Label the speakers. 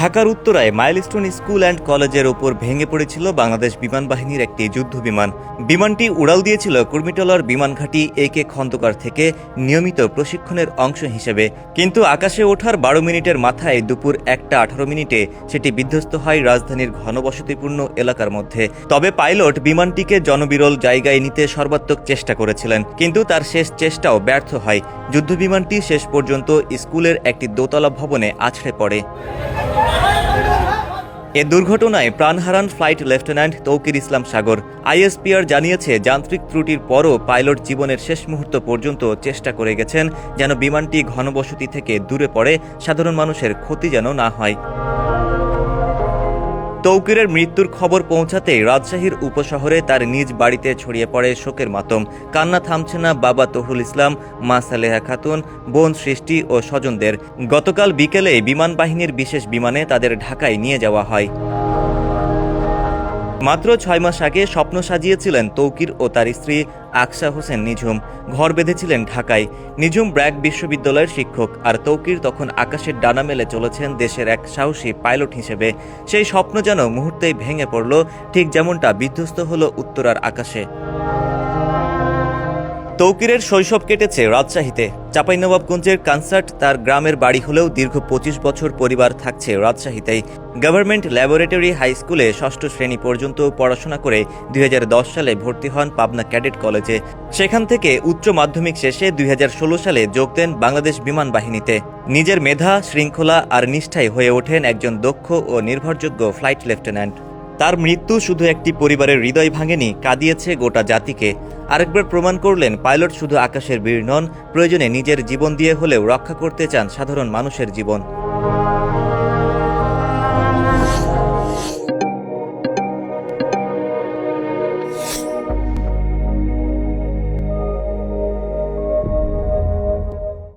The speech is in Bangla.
Speaker 1: ঢাকার উত্তরায় মাইলস্টোন স্কুল অ্যান্ড কলেজের ওপর ভেঙে পড়েছিল বাংলাদেশ বিমান বাহিনীর একটি যুদ্ধ বিমান। বিমানটি উড়াল দিয়েছিল কুর্মিটলার বিমান ঘাঁটি এ কে খন্দকার থেকে নিয়মিত প্রশিক্ষণের অংশ হিসেবে। কিন্তু আকাশে ওঠার বারো মিনিটের মাথায় দুপুর একটা আঠারো মিনিটে সেটি বিধ্বস্ত হয় রাজধানীর ঘনবসতিপূর্ণ এলাকার মধ্যে। তবে পাইলট বিমানটিকে জনবিরল জায়গায় নিতে সর্বাত্মক চেষ্টা করেছিলেন, কিন্তু তার শেষ চেষ্টাও ব্যর্থ হয়। যুদ্ধবিমানটি শেষ পর্যন্ত স্কুলের একটি দোতলা ভবনে আছড়ে পড়ে। এ দুর্ঘটনায় প্রাণ হারান flight lieutenant Tauqir Islam Sagar. ISPR জানিয়েছে, যান্ত্রিক ত্রুটির পরও পাইলট জীবনের শেষ মুহূর্ত পর্যন্ত চেষ্টা করে গেছেন, যেন বিমানটি ঘনবসতি থেকে দূরে পড়ে, সাধারণ মানুষের ক্ষতি যেন না হয়। তৌকিরের মৃত্যুর খবর পৌঁছাতে রাজশাহীর উপশহরে তার নিজ বাড়িতে ছড়িয়ে পড়ে শোকের মাতম। কান্না থামছে না বাবা তহুল ইসলাম, মা সালেহা খাতুন, বোন সৃষ্টি ও স্বজনদের। গতকাল বিকেলে বিমান বাহিনীর বিশেষ বিমানে তাদের ঢাকায় নিয়ে যাওয়া হয়। মাত্র ছয় মাস আগে স্বপ্ন সাজিয়েছিলেন তৌকির ও তার স্ত্রী আকসা হোসেন নিঝুম। ঘর বেঁধেছিলেন ঢাকায়। নিঝুম ব্র্যাক বিশ্ববিদ্যালয়ের শিক্ষক, আর তৌকির তখন আকাশের ডানা মেলে চলেছেন দেশের এক সাহসী পাইলট হিসেবে। সেই স্বপ্ন যেন মুহূর্তেই ভেঙে পড়ল, ঠিক যেমনটা বিধ্বস্ত হলো উত্তরার আকাশে। তৌকিরের শৈশব কেটেছে রাজশাহীতে। চাঁপাইনবাবগঞ্জের কনসার্ট তার গ্রামের বাড়ি হলেও দীর্ঘ পঁচিশ বছর পরিবার থাকছে রাজশাহীতেই। গভর্নমেন্ট ল্যাবরেটরি হাই স্কুলে ষষ্ঠ শ্রেণি পর্যন্ত পড়াশোনা করে দুই হাজার দশ সালে ভর্তি হন পাবনা ক্যাডেট কলেজে। সেখান থেকে উচ্চ মাধ্যমিক শেষে দুই হাজার ষোলো সালে যোগ দেন বাংলাদেশ বিমান বাহিনীতে। নিজের মেধা, শৃঙ্খলা আর নিষ্ঠায় হয়ে ওঠেন একজন দক্ষ ও নির্ভরযোগ্য ফ্লাইট লেফটেন্যান্ট। তার মৃত্যু শুধু একটি পরিবারের হৃদয় ভাঙেনি, কাঁদিয়েছে গোটা জাতিকে। আরেকবার প্রমাণ করলেন, পাইলট শুধু আকাশের বীর নন, প্রয়োজনে নিজের জীবন দিয়ে হলেও রক্ষা করতে চান সাধারণ মানুষের জীবন।